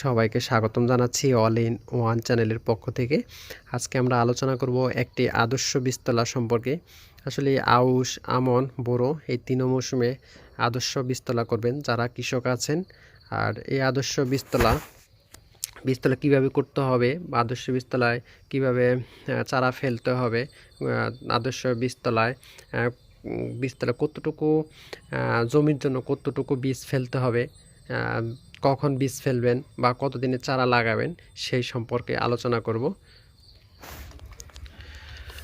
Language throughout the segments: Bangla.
সবাইকে স্বাগতম জানাচ্ছি অল ইন ওয়ান চ্যানেলের পক্ষ থেকে। আজকে আমরা আলোচনা করব একটি আদর্শ বীজতলা সম্পর্কে। আসলে আউশ, আমন, বোরো এই তিন মৌসুমে আদর্শ বীজতলা করবেন, যারা কৃষক আছেন। আর এই আদর্শ বীজতলা বীজতলা কীভাবে করতে হবে বা আদর্শ বীজতলায় কীভাবে চারা ফেলতে হবে আদর্শ বীজতলায় বীজতলা কতটুকু জমির জন্য কতটুকু বীজ ফেলতে হবে কখন বীজ ফেলবেন বা কতদিনে চারা লাগাবেন সেই সম্পর্কে আলোচনা করব।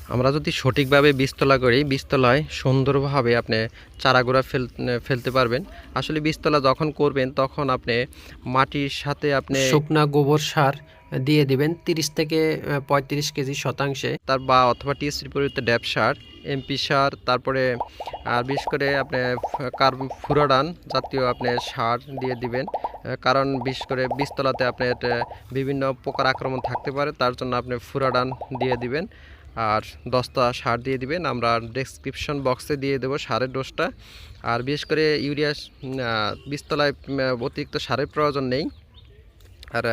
আমরা যদি সঠিকভাবে বীজতলা করি, বীজতলায় সুন্দরভাবে আপনি চারাগুড়া ফেল, ফেলতে পারবেন। আসলে বীজতলা যখন করবেন, তখন আপনি মাটির সাথে আপনি শুকনা গোবর সার দিয়ে দিবেন তিরিশ থেকে পঁয়ত্রিশ কেজি শতাংশে। তার বা অথবা টিএসসির পরিবর্তে ড্যাপ সার, এমপি সার, তারপরে আর বিশেষ করে আপনি কার্ব ফুরাডান জাতীয় আপনি সার দিয়ে দিবেন কারণ বিশেষ করে বীজতলাতে আপনার বিভিন্ন পোকার আক্রমণ থাকতে পারে, তার জন্য আপনি ফুরাডান দিয়ে দিবেন। আর দশটা সার দিয়ে দিবেন, আমরা ডেসক্রিপশন বক্সে দিয়ে দেবো সারের ডোজটা আর বিশেষ করে ইউরিয়া বীজতলায় অতিরিক্ত সারের প্রয়োজন নেই। আর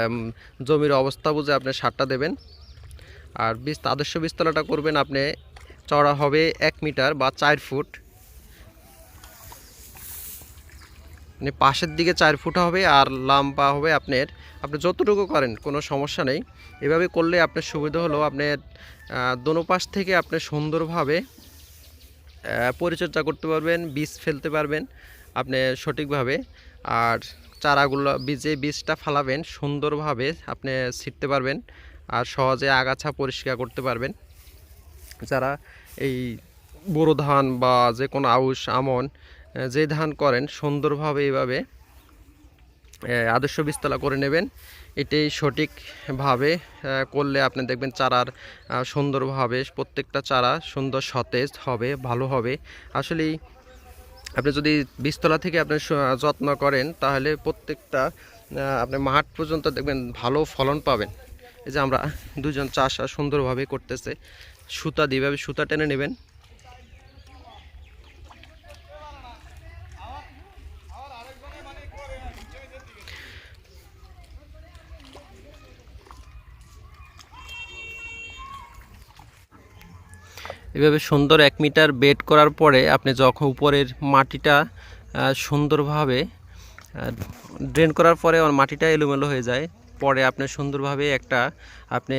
জমির অবস্থা বুঝে আপনি সারটা দেবেন। আর বীজ, আদর্শ বীজতলাটা করবেন আপনি চড়া হবে এক মিটার বা চার ফুট। মানে পাশের দিকে চার ফুট হবে আর লম্বা হবে আপনার, আপনি যতটুকু করেন, কোনো সমস্যা নেই। এভাবে করলে আপনার সুবিধা হলো আপনার দোনো পাশ থেকে আপনি সুন্দরভাবে পরিচর্যা করতে পারবেন, বীজ ফেলতে পারবেন, আপনি সঠিকভাবে। আর চারাগুলো বীজে বীজটা ফালাবেন, সুন্দরভাবে আপনি ছিটতে পারবেন আর সহজে আগাছা পরিষ্কার করতে পারবেন। যারা এই বোরো ধান বা যে কোনো আউশ, আমন যে ধান করেন, সুন্দরভাবে এইভাবে আদর্শ বীজতলা করে নেবেন। এটাই সঠিকভাবে করলে আপনি দেখবেন চারার সুন্দরভাবে প্রত্যেকটা চারা সুন্দর সতেজ হবে, ভালো হবে। আসলেই আপনি যদি বীজতলা থেকে আপনি যত্ন করেন, তাহলে প্রত্যেকটা আপনি মাঠ পর্যন্ত দেখবেন ভালো ফলন পাবেন। এই যে আমরা দুজন চাষ সুন্দরভাবে করতেছে। সুতা দিয়ে সুতা টেনে নেবেন। এভাবে সুন্দর এক মিটার বেড করার পরে আপনি যখন উপরের মাটিটা সুন্দরভাবে ড্রেন করার পরে আমার মাটিটা এলোমেলো হয়ে যায়। পরে আপনি সুন্দরভাবে একটা আপনি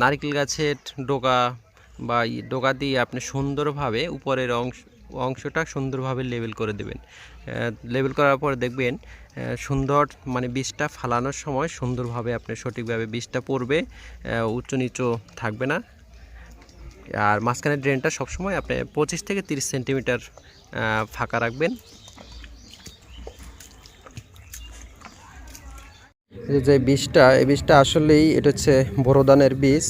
নারকেল গাছের ডোকা বা ডোকা দিয়ে আপনি সুন্দরভাবে উপরের অংশ, অংশটা সুন্দরভাবে লেবেল করে দেবেন। লেবেল করার পরে দেখবেন সুন্দর মানে বীজটা ফালানোর সময় সুন্দরভাবে আপনি সঠিকভাবে বীজটা পড়বে উঁচু নিচু থাকবে না। আর মাঝখানের ড্রেনটা সবসময় আপনি পঁচিশ থেকে তিরিশ সেন্টিমিটার ফাঁকা রাখবেন। যে বীজটা এই বীজটা আসলেই এটা হচ্ছে বোরো ধানের বীজ।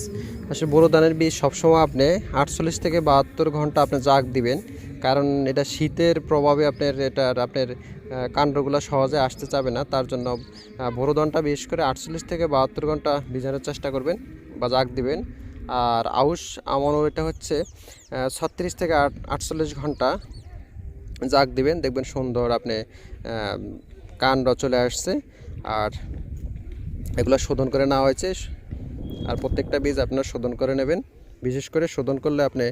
আসলে বোরো ধানের বীজ সবসময় আপনি আটচল্লিশ থেকে বাহাত্তর ঘণ্টা আপনি জাগ দিবেন কারণ এটা শীতের প্রভাবে আপনার এটার আপনার কাণ্ডগুলো সহজে আসতে চাবে না। তার জন্য আহ, বোরো ধানটা বিশেষ করে আটচল্লিশ থেকে বাহাত্তর ঘণ্টা ভিজানোর চেষ্টা করবেন বা জাগ দিবেন। আর আউশ আমারও এটা হচ্ছে ছত্রিশ থেকে আট, আটচল্লিশ ঘণ্টা জাগ দিবেন। দেখবেন সুন্দর আপনি কাণ্ড চলে আসছে। আর এগুলো শোধন করে নেওয়া হয়েছে। আর প্রত্যেকটা বীজ আপনার শোধন করে নেবেন। বিশেষ করে শোধন করলে আপনি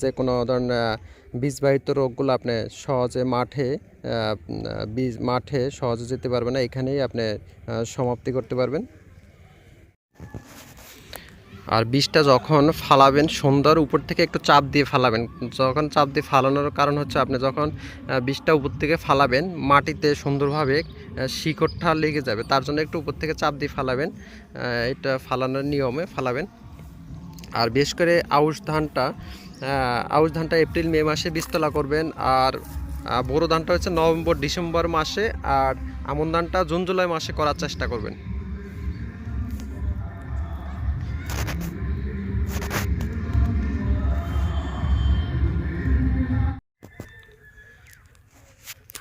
যে কোনো ধরনের বীজবাহিত রোগগুলো আপনি সহজে মাঠে বীজ মাঠে সহজে যেতে পারবেন না। এখানেই আপনি সমাপ্তি করতে পারবেন। আর বীজটা যখন ফালাবেন সুন্দর উপর থেকে একটু চাপ দিয়ে ফালাবেন। যখন চাপ দিয়ে ফালানোর কারণ হচ্ছে আপনি যখন বীজটা উপর থেকে ফালাবেন, মাটিতে সুন্দরভাবে শিকড়টা লেগে যাবে, তার জন্য একটু উপর থেকে চাপ দিয়ে ফালাবেন। এটা ফালানোর নিয়মে ফালাবেন। আর বিশেষ করে আউশ ধানটা আউশ ধানটা এপ্রিল, মে মাসে বীজতলা করবেন। আর বোরো ধানটা হচ্ছে নভেম্বর, ডিসেম্বর মাসে। আর আমন ধানটা জুন, জুলাই মাসে করার চেষ্টা করবেন।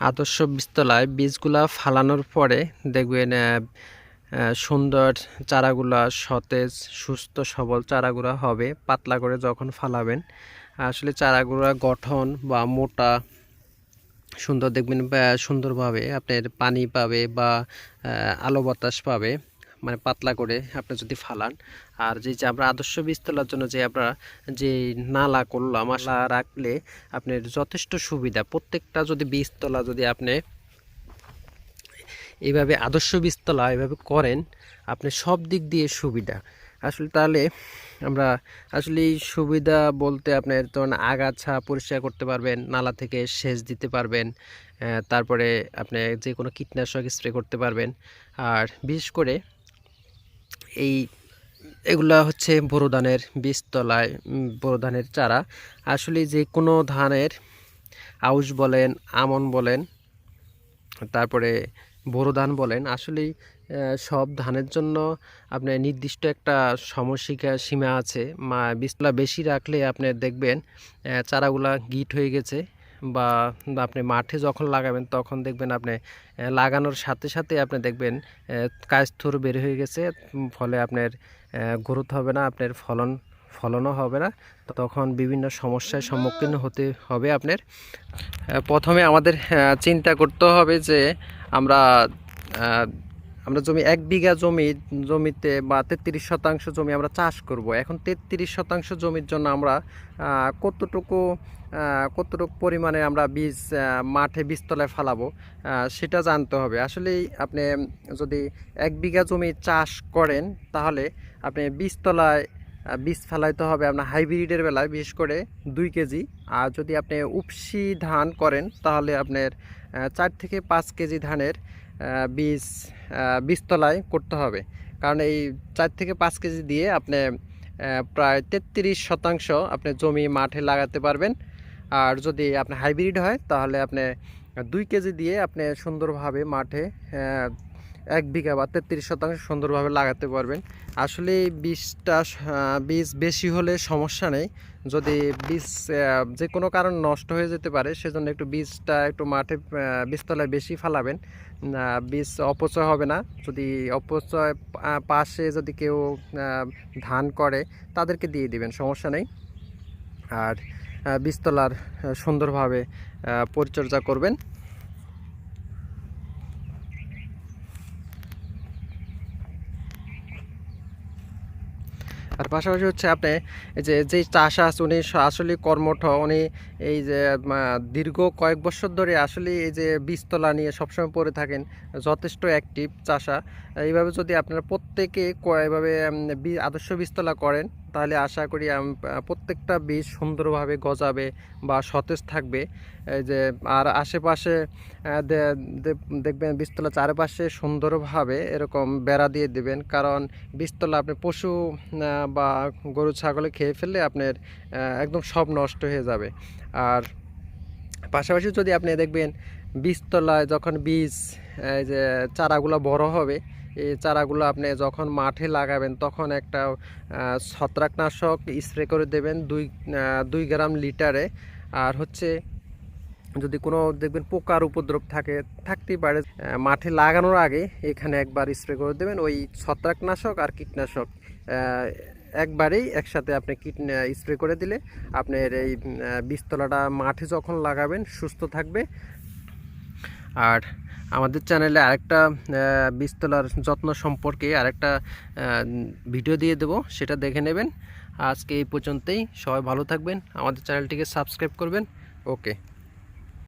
আদর্শ বিস্তলায় বীজগুলা ফালানোর পরে দেখবেন সুন্দর চারাগুলা সতেজ, সুস্থ, সবল চারাগুলা হবে পাতলা করে যখন ফালাবেন। আসলে চারাগুলা গঠন বা মোটা, সুন্দর দেখবেন সুন্দরভাবে আপনার পানি পাবে বা আলো বাতাস পাবে। মানে পাতলা করে আপনি যদি ফালান। আর যে যে আমরা আদর্শ বীজ তোলার জন্য যে আমরা যে নালা করলাম আসলা রাখলে আপনার যথেষ্ট সুবিধা। প্রত্যেকটা যদি বীজতলা যদি আপনি এইভাবে আদর্শ বীজতলা এভাবে করেন, আপনি সব দিক দিয়ে সুবিধা। আসলে তাহলে আমরা আসলে সুবিধা বলতে আপনার তখন আগাছা পরিষ্কার করতে পারবেন, নালা থেকে সেচ দিতে পারবেন তারপরে আপনি যে কোনো কীটনাশক স্প্রে করতে পারবেন। আর বিশেষ করে এই এগুলা হচ্ছে বোরো ধানের বীজতলায় বোরো ধানের চারা। আসলে যে কোনো ধানের আউশ বলেন, আমন বলেন, তারপরে বোরো ধান বলেন, আসলেই সব ধানের জন্য আপনার নির্দিষ্ট একটা সমস্যিকা সীমা আছে। মা, বীজতলা বেশি রাখলে আপনি দেখবেন চারাগুলা গিট হয়ে গেছে। বা আপনি মাঠে যখন লাগাবেন, তখন দেখবেন আপনি লাগানোর সাথে সাথে আপনি দেখবেন কাজথুর বের হয়ে গেছে। ফলে আপনার গ্রোথ হবে না, আপনার ফলন, ফলনও হবে না। তখন বিভিন্ন সমস্যার সম্মুখীন হতে হবে আপনার। প্রথমে আমাদের চিন্তা করতে হবে যে আমরা আমরা জমি, এক বিঘা জমি, জমিতে বা তেত্রিশ শতাংশ জমি আমরা চাষ করব। এখন তেত্রিশ শতাংশ জমির জন্য আমরা কতটুকু কতটুকু পরিমাণে আমরা বীজ মাঠে বীজতলায় ফালাবো সেটা জানতে হবে। আসলেই আপনি যদি এক বিঘা জমি চাষ করেন, তাহলে আপনি বীজতলায় বীজ ফেলাইতে হবে আপনার হাইব্রিডের বেলায়, বিশেষ করে দুই কেজি। আর যদি আপনি উপসি ধান করেন, তাহলে আপনার চার থেকে পাঁচ কেজি ধানের বীজ বীজতলায় করতে হবে। কারণ এই চার থেকে পাঁচ কেজি দিয়ে আপনি প্রায় তেত্রিশ শতাংশ আপনি জমি মাঠে লাগাতে পারবেন। আর যদি আপনি হাইব্রিড হয়, তাহলে আপনি দুই কেজি দিয়ে আপনি সুন্দরভাবে মাঠে এক বিঘা বা তেত্রিশ শতাংশ সুন্দরভাবে লাগাতে পারবেন। আসলে বীজটা বীজ বেশি হলে সমস্যা নেই। যদি বীজ যে কোনো কারণ নষ্ট হয়ে যেতে পারে, সেজন্য একটু বীজটা একটু মাঠে বীজতলায় বেশি ফালাবেন। বীজ অপচয় হবে না। যদি অপচয় পাশে যদি কেউ ধান করে, তাদেরকে দিয়ে দিবেন, সমস্যা নেই। আর বীজতলার সুন্দরভাবে পরিচর্যা করবেন। আর পাশাপাশি হচ্ছে আপনি যে যেই চাষা আছে, উনি আসলে কর্মঠ। উনি এই যে দীর্ঘ কয়েক বছর ধরে আসলে এই যে বীজতলা নিয়ে সবসময় পড়ে থাকেন, যথেষ্ট অ্যাক্টিভ চাষা। এইভাবে যদি আপনারা প্রত্যেকে এভাবে আদর্শ বীজতলা করেন, তাহলে আশা করি প্রত্যেকটা বীজ সুন্দরভাবে গজাবে বা সতেজ থাকবে। এই যে, আর আশেপাশে দেখবেন বীজতলা চারপাশে সুন্দরভাবে এরকম বেড়া দিয়ে দেবেন, কারণ বীজতলা আপনি পশু বা গরু, ছাগলে খেয়ে ফেললে আপনার একদম সব নষ্ট হয়ে যাবে। আর পাশাপাশি যদি আপনি দেখবেন, বীজতলায় যখন বীজ, এই যে চারাগুলো বড় হবে, এই চারাগুলো আপনি যখন মাঠে লাগাবেন, তখন একটা ছত্রাকনাশক স্প্রে করে দেবেন দুই দুই গ্রাম লিটারে। আর হচ্ছে, যদি কোনো দেখবেন পোকার উপদ্রব থাকে, থাকতেই পারে মাঠে লাগানোর আগে এখানে একবার স্প্রে করে দেবেন ওই ছত্রাকনাশক আর কীটনাশক একবারেই একসাথে আপনি কীট স্প্রে করে দিলে আপনার এই বীজতলাটা মাঠে যখন লাগাবেন, সুস্থ থাকবে। আর আমাদের চ্যানেলে আরেকটা বীজতলার যত্ন সম্পর্কে আরেকটা ভিডিও দিয়ে দেবো, সেটা দেখে নেবেন। আজকে এই পর্যন্তই। সবাই ভালো থাকবেন। আমাদের চ্যানেলটিকে সাবস্ক্রাইব করবেন। ওকে